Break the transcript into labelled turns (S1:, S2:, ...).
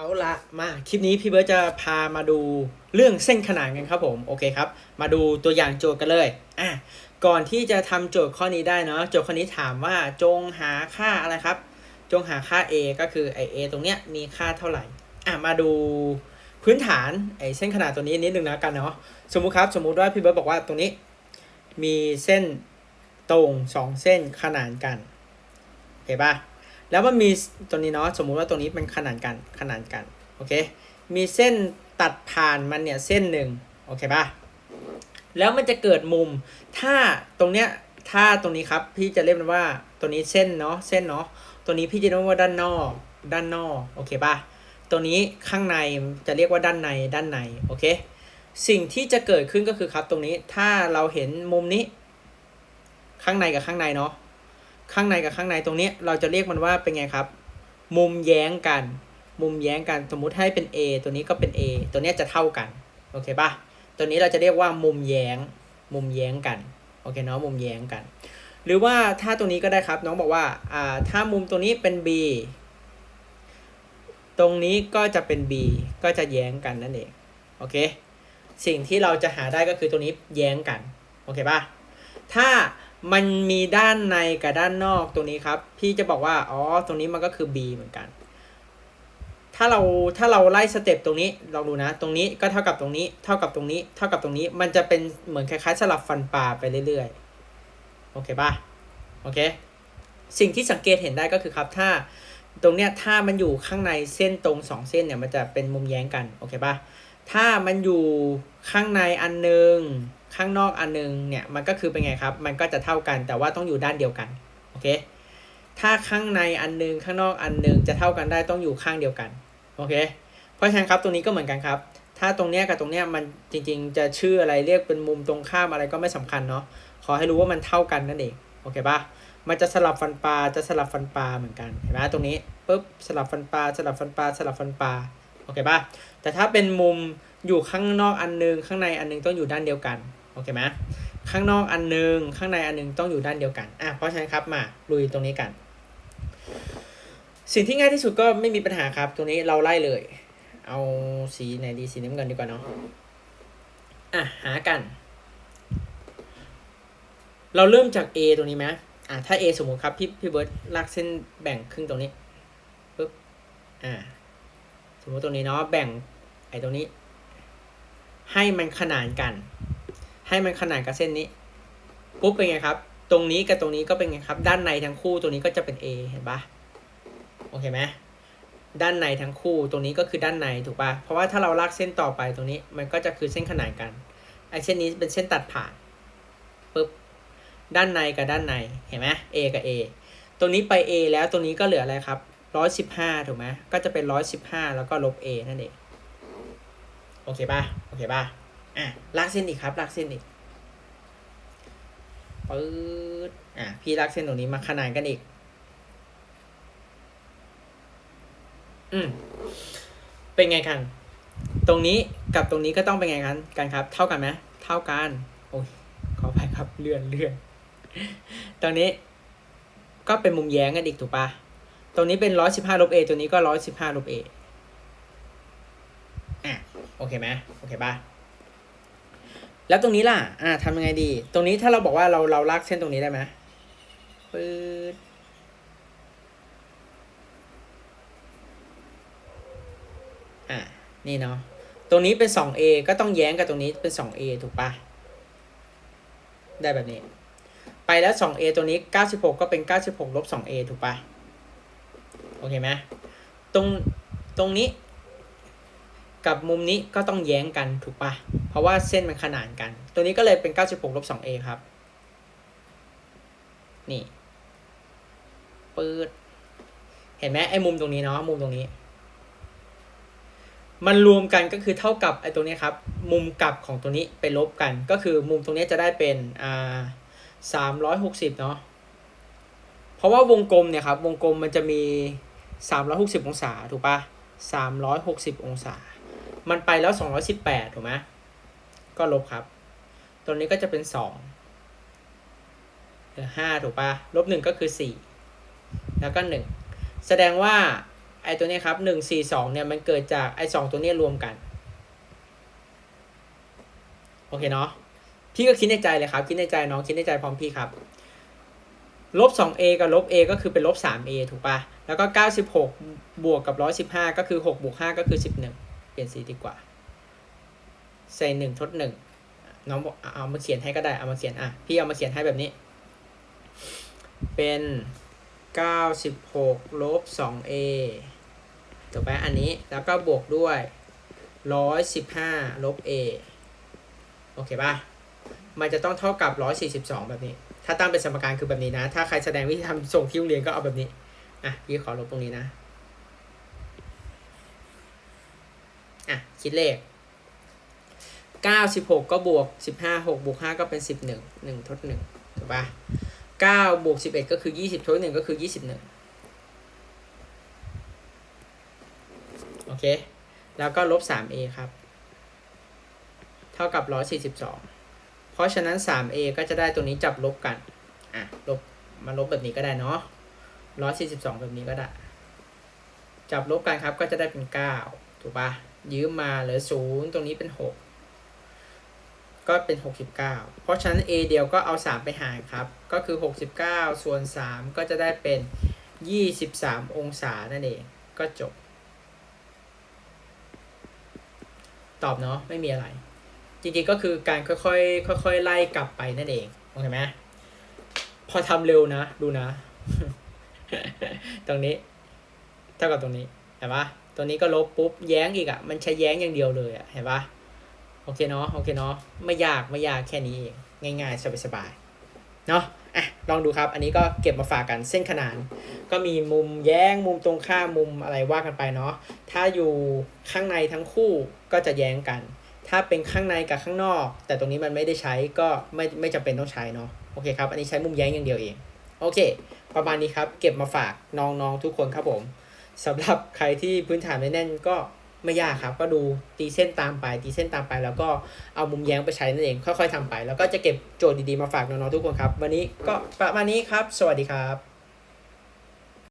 S1: เอาละมาคลิปนี้พี่เบิร์ตจะพามาดูเรื่องเส้นขนานกันครับผมโอเคครับ มาดูตัวอย่างโจทย์กันเลยอะก่อนที่จะทำโจทย์ข้อนี้ได้เนาะโจทย์ข้อนี้ถามว่าจงหาค่าอะไรครับ จงหาค่า a ก็คือไอ a ตรงเนี้ยมีค่าเท่าไหร่อะมาดูพื้นฐานไอเส้นขนาดตัวนี้นิดนึงนะกันเนาะสมมุติครับ สมมุติว่าพี่เบิร์ตบอกว่าตรงนี้ มีเส้นตรงสองเส้นขนานกันโอเคป่ะ แล้วมันมีตัวนี้เนาะสมมุติว่าตัวนี้เป็นขนานกันขนานกันโอเคมีเส้นตัดผ่านมันเนี่ยเส้นหนึ่งโอเคป่ะแล้วมันจะเกิดมุม ถ้าตรงเนี้ยถ้าตรงนี้ครับพี่จะเรียกมันว่าตัวนี้เส้นเนาะเส้นเนาะตัวนี้พี่จะเรียกว่าด้านนอกด้านนอกโอเคป่ะตัวนี้ข้างในจะเรียกว่าด้านในด้านในโอเคสิ่งที่จะเกิดขึ้นก็คือครับตรงนี้ถ้าเราเห็นมุมนี้ ข้างในกับข้างในเนาะ ข้างในกับข้างในตรงนี้เราจะเรียกมันว่าเป็นไงครับ มุมแย้งกัน มุมแย้งกันสมมุติให้เป็น A ตัวนี้ก็เป็น A ตัวนี้จะเท่ากันโอเคปะตัวนี้เราจะเรียกว่ามุมแย้ง มุมแย้งกันโอเคเนาะมุมแย้งกัน หรือว่าถ้าตรงนี้ก็ได้ครับน้องบอกว่าอ่าถ้ามุมตัวนี้เป็น B ตรงนี้ก็จะเป็น B ก็จะแย้งกันนั่นเองโอเคสิ่งที่เราจะหาได้ก็คือตัวนี้แย้งกันโอเคปะถ้า มันมีด้านในกับด้านนอกตรงนี้ครับ พี่จะบอกว่า อ๋อ ตรงนี้มันก็คือ B เหมือนกัน ถ้าเราถ้าเราไล่สเต็ปตรงนี้ลองดูนะ ตรงนี้ก็เท่ากับตรงนี้ เท่ากับตรงนี้ เท่ากับตรงนี้ มันจะเป็นเหมือนคล้ายๆ สลับฟันปลาไปเรื่อยๆ โอเคป่ะ โอเค สิ่งที่สังเกตเห็นได้ก็คือครับถ้าตรงเนี้ยถ้ามันอยู่ข้างในเส้นตรงสองเส้นเนี่ยมันจะเป็นมุมแย้งกัน โอเคป่ะ ถ้ามันอยู่ข้างในอันหนึง ข้างนอกอันหนึงเนี่ยมันก็คือเป็นไงครับ มันก็จะเท่ากันแต่ว่าต้องอยู่ด้านเดียวกันโอเคถ้าข้างในอันหนึงข้างนอกอันหนึงจะเท่ากันได้ต้องอยู่ข้างเดียวกันโอเคเพราะฉะนั้นครับตรงนี้ก็เหมือนกันครับ ถ้าตรงเนี้ยกับตรงเนี้ยมันจริง ๆ จะชื่ออะไรเรียกเป็นมุมตรงข้ามอะไรก็ไม่สำคัญเนาะขอให้รู้ว่ามันเท่ากันนั่นเองโอเคปะมันจะสลับฟันปลาจะสลับฟันปลาเหมือนกันเห็นไหมตรงนี้ปุ๊บสลับฟันปลาสลับฟันปลาสลับฟันปลาโอเคปะแต่ถ้าเป็นมุมอยู่ข้างนอกอันหนึงข้างในอันหนึงต้องอยู่ด้านเดียวกัน อเคไหมข้างนอกอันหนึง ข้างในอันหนึงต้องอยู่ด้านเดียวกันอะเพราะฉะนั้นครับมาลุยตรงนี้กัน สิ่งที่ง่ายที่สุดก็ไม่มีปัญหาครับ ตรงนี้เราไล่เลย เอาสีไหนดีสีน้ำเงินดีกว่าเนาะอะหากัน เราเริ่มจาก A ตรงนี้ไหมอะถ้า A สมมติครับพี่พี่เบิร์ดลากเส้นแบ่งครึ่งตรงนี้ปุ๊บอ่าสมมติตรงนี้เนาะแบ่งไอ้ตรงนี้ ให้มันขนานกัน ให้มันขนานกับเส้นนี้ปุ๊บเป็นไงครับ ตรงนี้กับตรงนี้ก็เป็นไงครับ ด้านในทั้งคู่ตรงนี้ก็จะเป็น A เห็นปะโอเคไหมด้านในทั้งคู่ตรงนี้ก็คือด้านในถูกปะเพราะว่าถ้าเราลากเส้นต่อไปตรงนี้มันก็จะคือเส้นขนานกันไอเส้นนี้เป็นเส้นตัดผ่านปุ๊บด้านในกับด้านในเห็นไหม A กับ A ตรงนี้ไป A แล้วตรงนี้ก็เหลืออะไรครับร้อยสิบห้าถูกไหมก็จะเป็นร้อยสิบห้าแล้วก็ลบ A นั่นเองโอเคปะโอเคปะ อะลากเส้นอีกครับ ลากเส้นอีกปื๊ดอะพี่ลากเส้นตรงนี้มาขนานกันอีก อืมเป็นไงกัน ตรงนี้กับตรงนี้ก็ต้องเป็นไงกันกันครับ เท่ากันไหมเท่ากัน โอ้ยขอไปครับเลื่อนเลื่อนตรงนี้ก็เป็นมุมแย้งกันอีกถูกปะตรงนี้เป็นร้อยสิบห้าลบเอตัวนี้ก็ร้อยสิบห้าลบเออะโอเคไหมโอเคป่ะ แล้วตรงนี้ล่ะ อ่าทำยังไงดี ตรงนี้ถ้าเราบอกว่าเราเราลากเส้นตรงนี้ได้ไหมปื๊ดอะนี่เนาะ ตรงนี้เป็น 2a ก็ต้องแย้งกับตรงนี้เป็น 2a ถูกปะได้แบบนี้ ไปแล้ว 2a ตัวนี้ 96 ก็เป็น 96ลบ 2a ถูกปะโอเคไหมตรงตรงนี้ กับมุมนี้ก็ต้องแย้งกันถูกปะเพราะว่าเส้นมันขนานกัน ตัวนี้ก็เลยเป็น 96ลบ 2a ครับ นี่ปืดเห็นไหมไอ้มุมตรงนี้เนาะมุมตรงนี้ มันรวมกันก็คือเท่ากับไอ้ตรงนี้ครับ มุมกลับของตัวนี้ไปลบกัน ก็คือมุมตรงนี้จะได้เป็นอ่าสามร้อยหกสิบเนาะเพราะว่าวงกลมเนี่ยครับ วงกลมมันจะมีสามร้อยหกสิบองศา ถูกปะสามร้อยหกสิบองศา มันไปแล้ว 218 ถูกไหมก็ลบครับ ตัวนี้ก็จะเป็น 2 เหลือ 5 ถูกปะลบ 1 ก็คือ 4 แล้วก็ 1 แสดงว่า ไอไอตัวนี้ครับหนึ่งสี่สองเนี่ย มันเกิดจากไอสองตัวนี้รวมกัน โอเคเนาะ พี่ก็คิดในใจเลยครับ คิดในใจน้อง คิดในใจพร้อมพี่ครับลบ 2a กับลบ a ก็คือเป็นลบ 3a ถูกปะแล้วก็ 96 บวกกับ 115 ก็คือ 6 บวก 5 ก็คือ 11 ลี่ยนสีดีกว่า ใส่1ทด1น้องบอกเอาเอามาเขียนให้ก็ได้ เอามาเขียนอะ พี่เอามาเขียนให้แบบนี้ เป็น96ลบ 2a ถูกปะอันนี้แล้วก็บวกด้วย115ลบ a โอเคป่ะ มันจะต้องเท่ากับ142แบบนี้ ถ้าตั้งเป็นสมการคือแบบนี้นะ ถ้าใครแสดงวิธีทำส่งที่โรงเรียนก็เอาแบบนี้ อะ พี่ขอลบตรงนี้นะ อะ คิดเลข96ก็บวก 15 6บวก5ก็เป็น 11 1 ทด1ถูกปะ9บวก11 ก็คือ 20 ทด1ก็คือ 21 โอเค แล้วก็ลบ 3a ครับ เท่ากับ 142 เพราะฉะนั้น 3a ก็จะได้ตัวนี้จับลบกัน อะ ลบ มาลบแบบนี้ก็ได้เนาะ142 แบบนี้ก็ได้ จับลบกันครับก็จะได้เป็น 9 ถูกปะ ยืมมาเหลือ0ตรงนี้เป็น6ก็เป็น 69 เพราะฉะนั้น a เดียวก็เอา 3 ไปหารครับ ก็คือ 69 ส่วน 3 ก็จะได้เป็น 23 องศานั่นเอง ก็จบ ตอบเนาะ ไม่มีอะไร จริงๆ ก็คือการค่อยๆ ค่อยๆ ไล่กลับไปนั่นเอง โอเคไหม พอทำเร็วนะ ดูนะ ตรงนี้ เท่ากับตรงนี้ เห็นปะ ตัวนี้ก็ลบปุ๊บแย้งอีกอะ่ะ มันใช้แย้งอย่างเดียวเลยอะ่ะเห็นปะโอเคเนาะโอเคเนาะไม่ยากไม่ยากแค่นี้เองง่าย ๆ สบายๆเนาะอะลองดูครับ อันนี้ก็เก็บมาฝากกันเส้นขนาน ก็มีมุมแย้งมุมตรงข้ามมุมอะไรว่ากันไปเนาะถ้าอยู่ข้างในทั้งคู่ก็จะแย้งกัน ถ้าเป็นข้างในกับข้างนอก แต่ตรงนี้มันไม่ได้ใช้ก็ไม่ไม่จำเป็นต้องใช้เนาะโอเคครับ อันนี้ใช้มุมแย้งอย่างเดียวเองโอเค ประมาณนี้ครับ เก็บมาฝากน้องๆทุกคนครับผม สำหรับใครที่พื้นฐานไม่แน่นก็ไม่ยากครับ ก็ดูตีเส้นตามไป ตีเส้นตามไป แล้วก็เอามุมแย้งไปใช้นั่นเอง ค่อยๆทำไป แล้วก็จะเก็บโจทย์ดีๆมาฝากน้องๆทุกคนครับ วันนี้ก็ประมาณนี้ครับ สวัสดีครับ